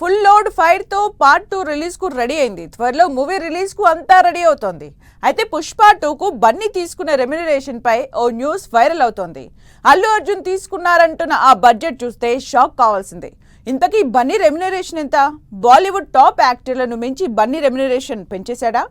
Full load ఫైర్తో part two రిలీజ్కు ready అయింది. త్వరలో మూవీ రిలీజ్కు అంతా రెడీ అవుతోంది. అయితే పుష్ప టూకు బన్నీ తీసుకున్న రెమ్యునరేషన్ పై ఓ న్యూస్ వైరల్ అవుతోంది. అల్లు అర్జున్ తీసుకున్నారంటున్న ఆ బడ్జెట్ చూస్తే షాక్ కావాల్సిందే. ఇంతకీ బన్నీ రెమ్యునరేషన్ ఎంత? బాలీవుడ్ టాప్ యాక్టర్లను మించి బన్నీ రెమ్యునరేషన్ పెంచేశాడా?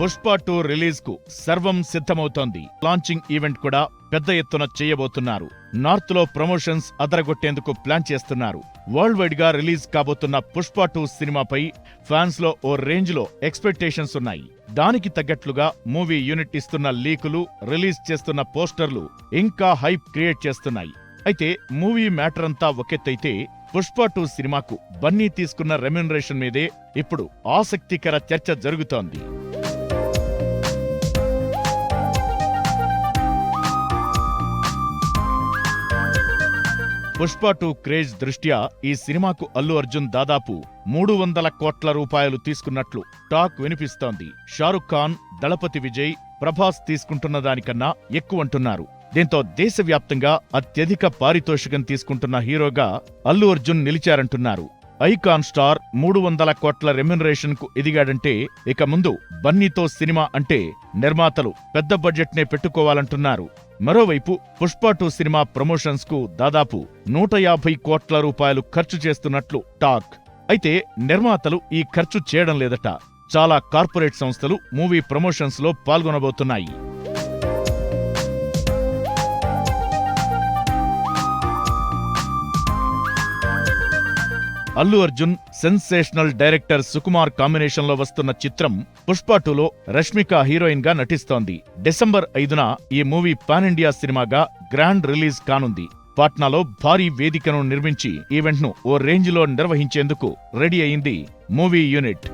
పుష్ప టూ రిలీజ్కు సర్వం సిద్ధమవుతోంది. లాంచింగ్ ఈవెంట్ కూడా పెద్ద ఎత్తున చేయబోతున్నారు. నార్త్లో ప్రమోషన్స్ అదరగొట్టేందుకు ప్లాన్ చేస్తున్నారు. వరల్డ్ వైడ్గా రిలీజ్ కాబోతున్న పుష్ప టూ సినిమాపై ఫ్యాన్స్లో ఓ రేంజ్లో ఎక్స్పెక్టేషన్స్ ఉన్నాయి. దానికి తగ్గట్లుగా మూవీ యూనిట్ ఇస్తున్న లీకులు రిలీజ్ చేస్తున్న పోస్టర్లు ఇంకా హైప్ క్రియేట్ చేస్తున్నాయి. అయితే మూవీ మ్యాటర్ అంతా ఒకెత్తైతే పుష్ప టూ సినిమాకు బన్నీ తీసుకున్న రెమ్యునరేషన్ మీదే ఇప్పుడు ఆసక్తికర చర్చ జరుగుతోంది. పుష్ప టూ క్రేజ్ దృష్ట్యా ఈ సినిమాకు అల్లు అర్జున్ దాదాపు మూడు వందల కోట్ల రూపాయలు తీసుకున్నట్లు టాక్ వినిపిస్తోంది. షారుఖ్ ఖాన్ దళపతి విజయ్ ప్రభాస్ తీసుకుంటున్న దానికన్నా ఎక్కువంటున్నారు దీంతో దేశవ్యాప్తంగా అత్యధిక పారితోషికం తీసుకుంటున్న హీరోగా అల్లు అర్జున్ నిలిచారంటున్నారు. ఐకాన్ స్టార్ మూడు వందల కోట్ల రెమ్యునరేషన్కు ఎదిగాడంటే ఇక ముందు బన్నీతో సినిమా అంటే నిర్మాతలు పెద్ద బడ్జెట్నే పెట్టుకోవాలంటున్నారు. మరోవైపు పుష్ప టూ సినిమా ప్రమోషన్స్కు దాదాపు నూట యాభై కోట్ల రూపాయలు ఖర్చు చేస్తున్నట్లు టాక్. అయితే నిర్మాతలు ఈ ఖర్చు చేయడం లేదట. చాలా కార్పొరేట్ సంస్థలు మూవీ ప్రమోషన్స్లో పాల్గొనబోతున్నాయి. అల్లు అర్జున్ సెన్సేషనల్ డైరెక్టర్ సుకుమార్ కాంబినేషన్లో వస్తున్న చిత్రం పుష్ప టూలో రష్మిక హీరోయిన్గా నటిస్తోంది. డిసెంబర్ ఐదున ఈ మూవీ పాన్ ఇండియా సినిమాగా గ్రాండ్ రిలీజ్ కానుంది. పాట్నాలో భారీ వేదికను నిర్మించి ఈవెంట్ను ఓ రేంజ్లో నిర్వహించేందుకు రెడీ అయింది మూవీ యూనిట్.